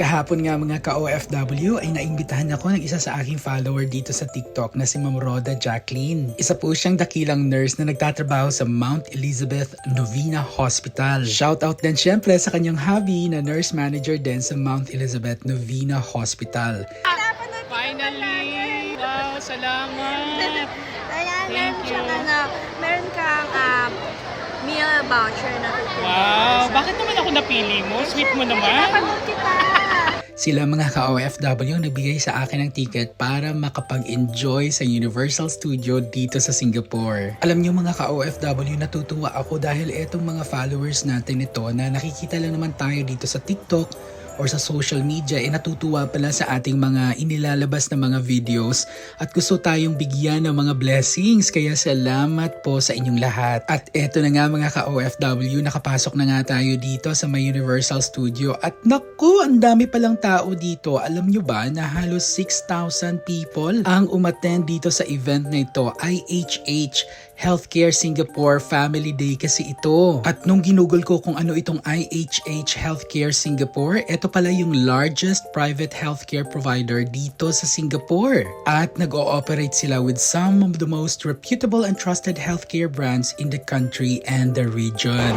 kahapon nga mga ka-OFW ay naimbitahan ako ng isa sa aking follower dito sa TikTok na si Ma'am Roda Jacqueline. Isa po siyang dakilang nurse na nagtatrabaho sa Mount Elizabeth Novena Hospital. Shoutout din syempre sa kanyang hubby na nurse manager din sa Mount Elizabeth Novena Hospital. Finally! Wow, salamat! Kaya Thank meron you. siyang ano, meron kang um, meal voucher na. Wow, bakit naman ako napili mo? Sweet mo naman. Kita. Sila mga ka-OFW nagbigay sa akin ng ticket para makapag-enjoy sa Universal Studio dito sa Singapore. Alam niyo mga ka-OFW, natutuwa ako dahil etong mga followers natin ito na nakikita lang naman tayo dito sa TikTok or sa social media eh natutuwa pala sa ating mga inilalabas na mga videos at gusto tayong bigyan ng mga blessings kaya salamat po sa inyong lahat. At eto na nga mga ka-OFW, nakapasok na nga tayo dito sa may Universal Studio at naku, ang dami palang tao dito. Alam nyo ba na halos 6,000 people ang umattend dito sa event na ito, IHH Healthcare Singapore Family Day kasi ito. At nung ginugol ko kung ano itong IHH Healthcare Singapore, ito pala yung largest private healthcare provider dito sa Singapore. At nag-ooperate sila with some of the most reputable and trusted healthcare brands in the country and the region.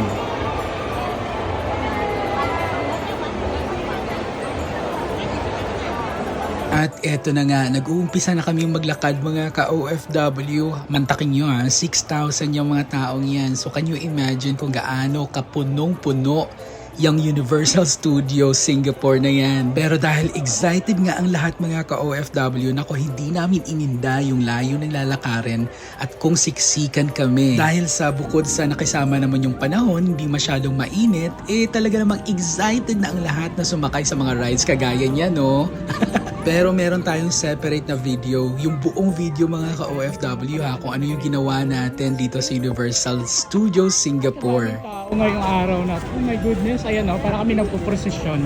At eto na nga, nag-uumpisa na kami maglakad mga ka-OFW. Mantakin nyo ha, 6,000 yung mga taong yan. So can you imagine kung gaano kapunong-puno yung Universal Studios Singapore na yan. Pero dahil excited nga ang lahat mga ka-OFW, nako hindi namin ininda yung layo ng lalakarin at kung siksikan kami. Dahil sa bukod sa nakisama naman yung panahon, hindi masyadong mainit, eh talaga namang excited na ang lahat na sumakay sa mga rides kagaya niya, no? Pero meron tayong separate na video, yung buong video mga ka-OFW ha, kung ano yung ginawa natin dito sa Universal Studios Singapore. Tao ngayong araw na, oh my goodness, ayan o, para kami nagpo-procession.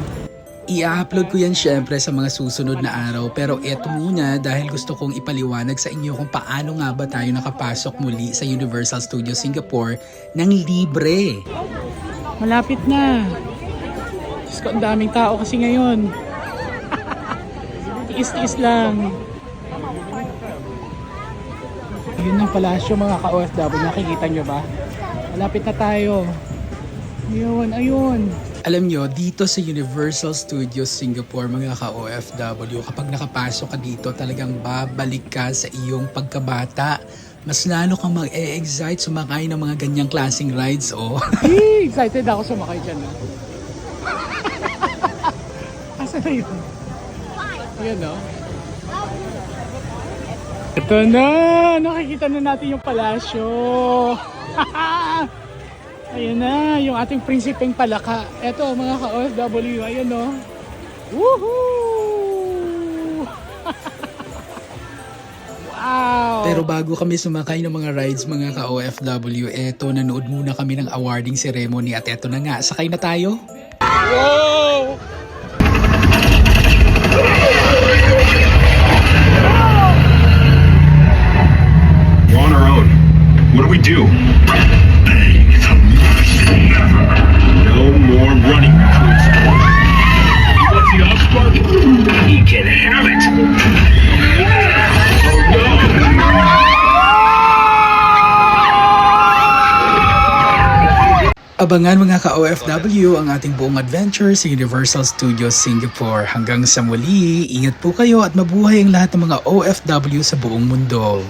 I-upload ko yan syempre sa mga susunod na araw pero eto muna dahil gusto kong ipaliwanag sa inyo kung paano nga ba tayo nakapasok muli sa Universal Studios Singapore ng libre. Malapit na. Diyos ko, ang daming tao kasi ngayon. Tiis-tiis lang. Yun ang palasyo mga ka-OFW. Nakikita nyo ba? Malapit na tayo. Ayun, ayun. Alam nyo, dito sa Universal Studios Singapore, mga ka-OFW, kapag nakapasok ka dito, talagang babalik ka sa iyong pagkabata. Mas lalo kang mag-e-excite sumakay ng mga ganyang klaseng rides, oh. Hey, excited ako sumakay dyan. ah. Asa na yun? Ayan no? Ito na! Nakikita na natin yung palasyo. Ayan na, yung ating prinsipeng palaka. Ito mga ka-OFW, ayan no? Woohoo! wow! Pero bago kami sumakay ng mga rides, mga ka-OFW, eto, nanood muna kami ng awarding ceremony at eto na nga, sakay na tayo. Wow! Do we do? No more running recruits. He wants the off spark? He can have it. Abangan mga ka-OFW ang ating buong adventure sa Universal Studios Singapore. Hanggang sa muli, ingat po kayo at mabuhay ang lahat ng mga OFW sa buong mundo.